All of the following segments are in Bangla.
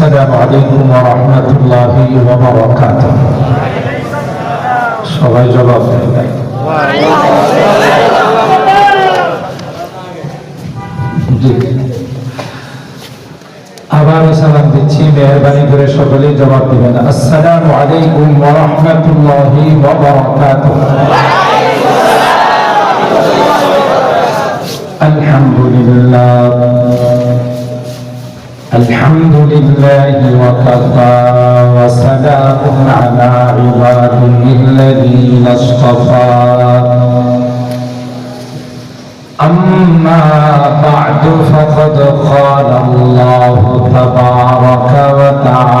السلام عليكم ورحمة الله وبركاته সবাই জবাব দেয় জি আবার সালাম দিচ্ছি মেহরবানি করে সকলেই জবাব দিবেন আসসালামু আলাইকুম ওয়া রাহমাতুল্লাহি ওয়া বারাকাতুহু الحمد لله وكفى وسلام على عباده الذين اصطفى. أما بعد فقد قال الله تبارك وتعالى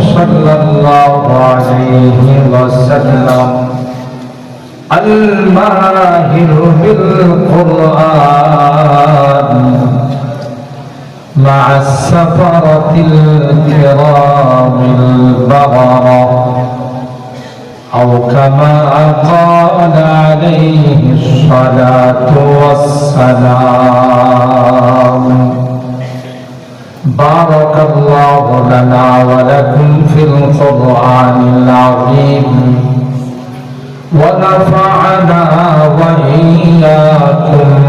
صلى الله عليه وسلم. الماهر بالقرآن مع السفرة الكرام البررة. أو كما قال عليه الصلاة والسلام. بارك الله لنا ولكم في القرآن العظيم. ونفعنا وإياكم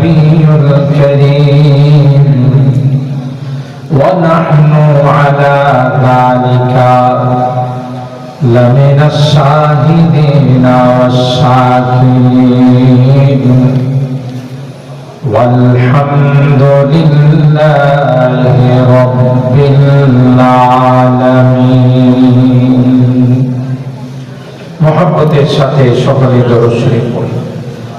النبي الكريم ونحن على ذلك لمن الشاهدين والشاكرين والحمد لله رب العالمين محبت সাথে সকলে দরুদ শরীফ পড়ি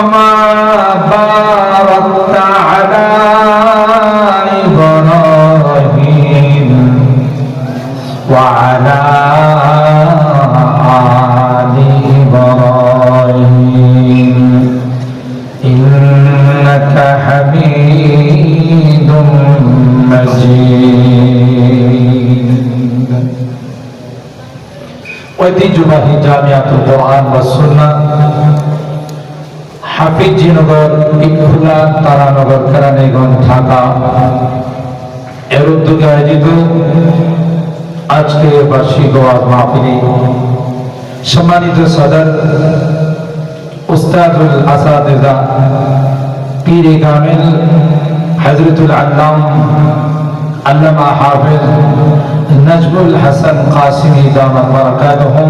كما باركت على إبراهيم وعلى آل إبراهيم إنك حميد مجيد ঐতিহ্যবাহী জামিয়াতুল কোরআন ওয়া সুন্নাহ হাফিজিনগর ইকুলা তারানগর কেরানীগঞ্জ ঢাকা। এর উদ্যোগে আয়োজিত আজকে বার্ষিক ওয়াজ মাহফিলে সম্মানিত সদর উস্তাদুল আসাদিজা পীরে কামিল হজরতুল আল্লাম আল্লামা হাফিজ নজমুল হাসান কাসিমি দামাত বারাকাতুহুম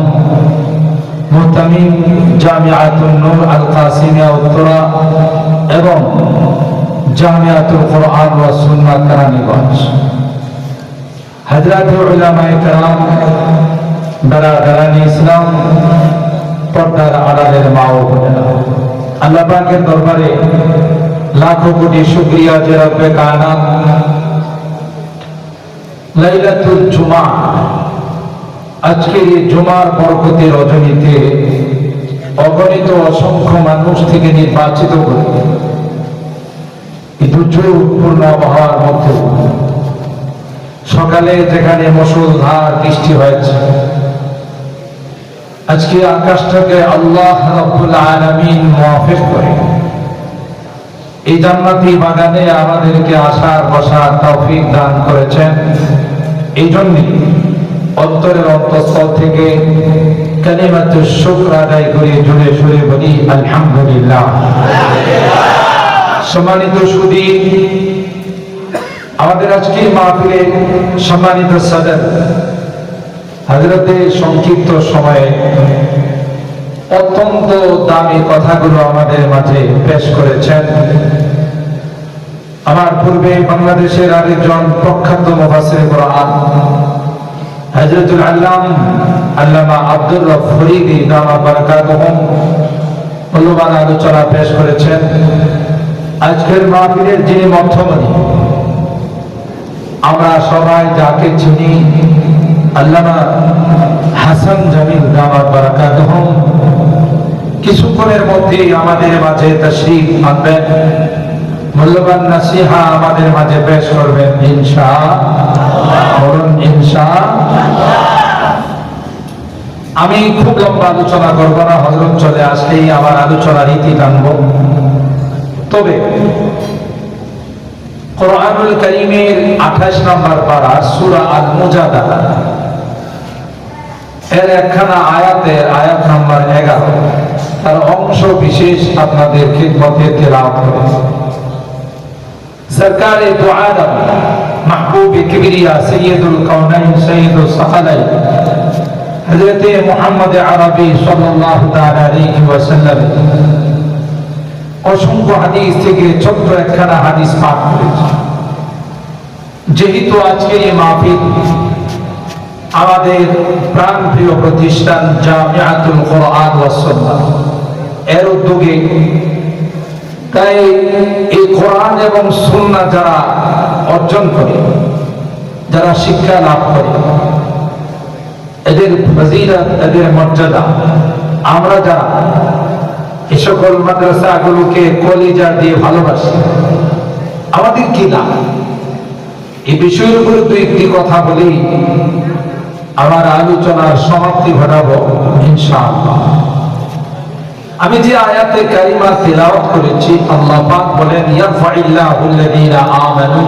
মুহতামিম জামিআতুন নূর আল কাসিমিয়া উত্তরা এবং জামিআতুল কোরআন ওয়া সুন্নাহ কেরানীগঞ্জ হযরত উলামায়ে কেরাম বেরাদারানি ইসলাম পর্দার আড়ালের মা ও বোনেরা, আল্লাহ পাকের দরবারে লাখো কোটি শুকরিয়া যে রব্বে কায়নাত, লাইলাতুল জুমা আজকের এই জুমার বরকতি রজনীতে অগণিত অসংখ্য মানুষ থেকে নির্বাচিত আবহাওয়ার মধ্যে সকালে যেখানে মুসলধার বৃষ্টি হয়েছে, আজকে আকাশটাকে আল্লাহ রব্বুল আলামিন করে। এই জান্নাতি বাগানে আমাদেরকে আসার বসার তৌফিক দান করেছেন। এই জন্যই অন্তরের অন্তঃস্থল থেকে কালিমাতু শুকর আদায় করে জুড়ে সুরে বলি, আলহামদুলিল্লাহ। সম্মানিত সুদী, আমাদের আজকের মাহফিলে সম্মানিত সাদর হাজরতে সংক্ষিপ্ত সময়ে অত্যন্ত দামি কথাগুলো আমাদের মাঝে পেশ করেছেন। আমার পূর্বে বাংলাদেশের আরেকজন প্রখ্যাত মুফাসসির কোরআন দামা আলোচনা পেশ করেছেন। আজকের মাহফিলের যিনি মধ্যমণি, আমরা সবাই যাকে চিনি, আল্লামা হাসান জামিল দামাত বারাকাতুহুম। কিছুক্ষণের মধ্যেই আমাদের মাঝে মূল্যবান নাসিহা আমাদের মাঝে পেশ করবেন ইনশা বলুন আমি খুব লম্বা আলোচনা করব না, হজরত চলে আসলেই আমার আলোচনা রীতি টানব। তবে কোরআনুল করিমের আঠাশ নম্বর পারা সুরা আল মুজাদালা এর একখানা আয়াতের আয়াত নাম্বার এগারো। তার অংশ বিশেষ আপনাদের খিদমতে তেলাওয়াত করে। সরকারে দু আদম মাহবুব কিবরিয়া সৈয়দুল কওনাইন সৈয়দুল সাকালাইন হযরত মুহাম্মদ আরবি সাল্লাল্লাহু তাআলা আলাইহি ওয়াসাল্লাম। অসংখ্য হাদিস থেকে ছোট্ট একখানা হাদিস পাঠ করেছে। যেহেতু আজকে এই মাহফিল আমাদের প্রাণপ্রিয় প্রতিষ্ঠান জামিয়াতুল কোরআন ওয়াস সুন্নাহ, এর উদ্যোগে তাই এই কোরআন এবং সুন্নাহ যারা অর্জন করে, যারা শিক্ষা লাভ করে। এদের ফজিলত, এদের মর্যাদা। আমরা যারা এ সকল মাদ্রাসাগুলোকে কলিজা দিয়ে ভালোবাসি, আমাদের কি লাভ? এই বিষয়ের উপরে দু একটি কথা বলি, আমার আলোচনার সমাপ্তি ঘটাবো, ইনশাআল্লাহ। আমি যে আয়াতে কারিমা তেলাওয়াত করেছি আল্লাহ পাক বলেন ইয়ারফাইল্লাহু আল্লাযীনা আমানু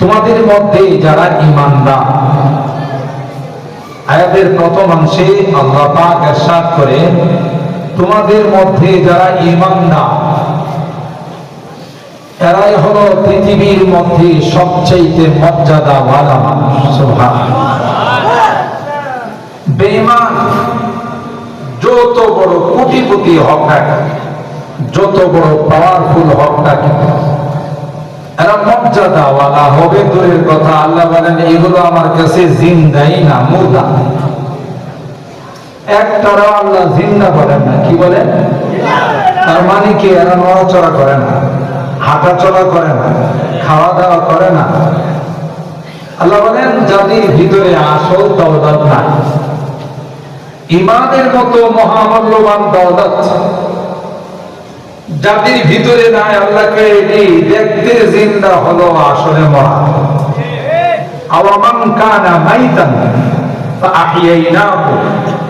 তোমাদের মধ্যে যারা ঈমানদার আয়াতের প্রথম অংশে আল্লাহ পাক ارشاد করে তোমাদের মধ্যে যারা ঈমানদার এরাই হলো পৃথিবীর মধ্যে সবচাইতে মর্যাদাওয়ালা মানুষ বেঈমান যত বড় কোটিপতি হক না কেন, যত বড় পাওয়ারফুল হক না কেন, এরা মর্যাদাওয়ালা হবে দূরের কথা আল্লাহ বলেন এগুলো আমার কাছে জিন্দাই না মুর্দা। আল্লাহ জিন্দা বলেন না কি বলেন তার মানে কি এরা নড়াচড়া করে না হাঁটা করে না খাওয়া দাওয়া করে না। আল্লাহ বলেন যাদের ভিতরে আসল দৌলত নাই। ইমানের মতো মহামূল্যবান দৌলত যাদের ভিতরে নাই আল্লাহকে এটি দেখতে জিন্দা হলো আসলে মরা আওয়ামান কানা মাইতান فأحييناه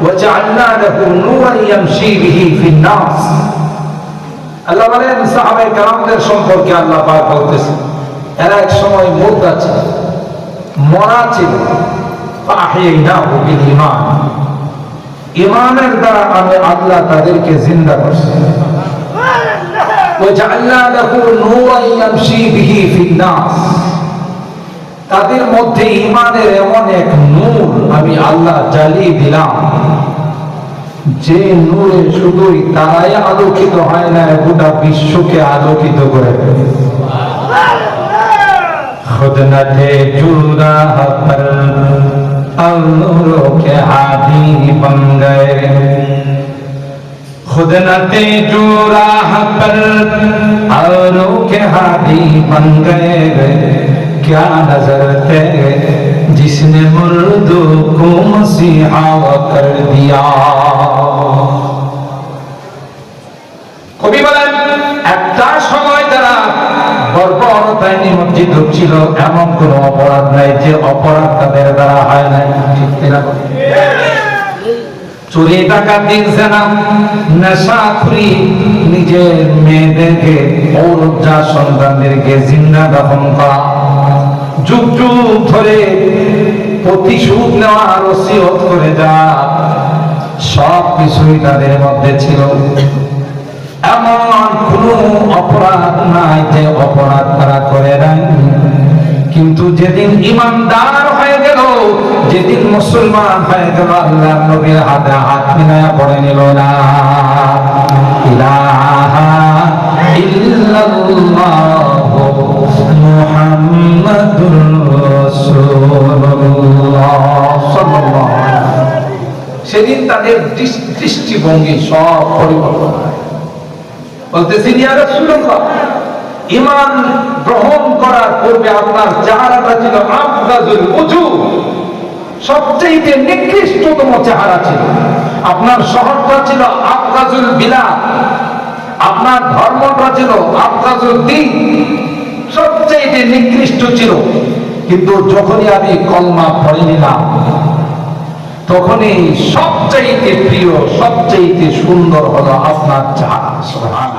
وجعلنا له نورا يمشي به في الناس আল্লাহ বলেন সাহাবায়ে কেরামদের সম্পর্কে আল্লাহ পাক বলতেছে এরা এক সময় মুর্দা ছিল মরা ছিল فأحييناه بالإيمان ইমানের দ্বারা আমি আল্লাহ তাদেরকে জিন্দা করছি। তাদের মধ্যে ইমানের এমন এক নূর আমি আল্লাহ জ্বালিয়ে দিলাম। যে নূরে শুধুই তারাই আলোকিত হয় না, গোটা বিশ্বকে আলোকিত করে خود बन गए खुद न थे चूरा पर औरों के हाथी बन गए क्या नजर थे जिसने मुर्दों को मसीहा कर दिया কবি বলেন একটা সময় তারা বর্বরতায় নিমজ্জিত ছিল এমন কোন অপরাধ নাই যে অপরাধ তাদের দ্বারা হয় নাই ঠিক কিনা বলেন? চুরি না। নেশা নেশাখুরি নিজের মেয়েদেরকে ঔরজা সন্তানদেরকে জিন্দা দফন করা। যুগ যুগ ধরে প্রতিশোধ নেওয়া রসিয়ত করে যা, সব কিছুই তাদের মধ্যে ছিল। এমন কোন অপরাধ নাই যে অপরাধ তারা করে নাই। কিন্তু যেদিন ইমানদার হয়ে গেল, যেদিন মুসলমান হয়ে গেল আল্লাহ নবীর হাতে হাত মিলায়া পড়ে নিল না। সেদিন তাদের দৃষ- দৃষ্টিভঙ্গি সব পরিবর্তন রাসূলুল্লাহ, ঈমান গ্রহণ করার পূর্বে আপনার চেহারাটা ছিল আফদাজুল উজু সবচেয়ে নিকৃষ্টতম চেহারা ছিল। আপনার শহরটা ছিল আফদাজুল বিলাদ আপনার ধর্মটা ছিল আফদাজুল দিন। সবচেয়ে নিকৃষ্ট ছিল। কিন্তু যখনই আমি কলমা পড়ে নিলাম, তখনই সবচাইতে প্রিয়, সবচাইতে সুন্দর হলো আপনার চেহারা।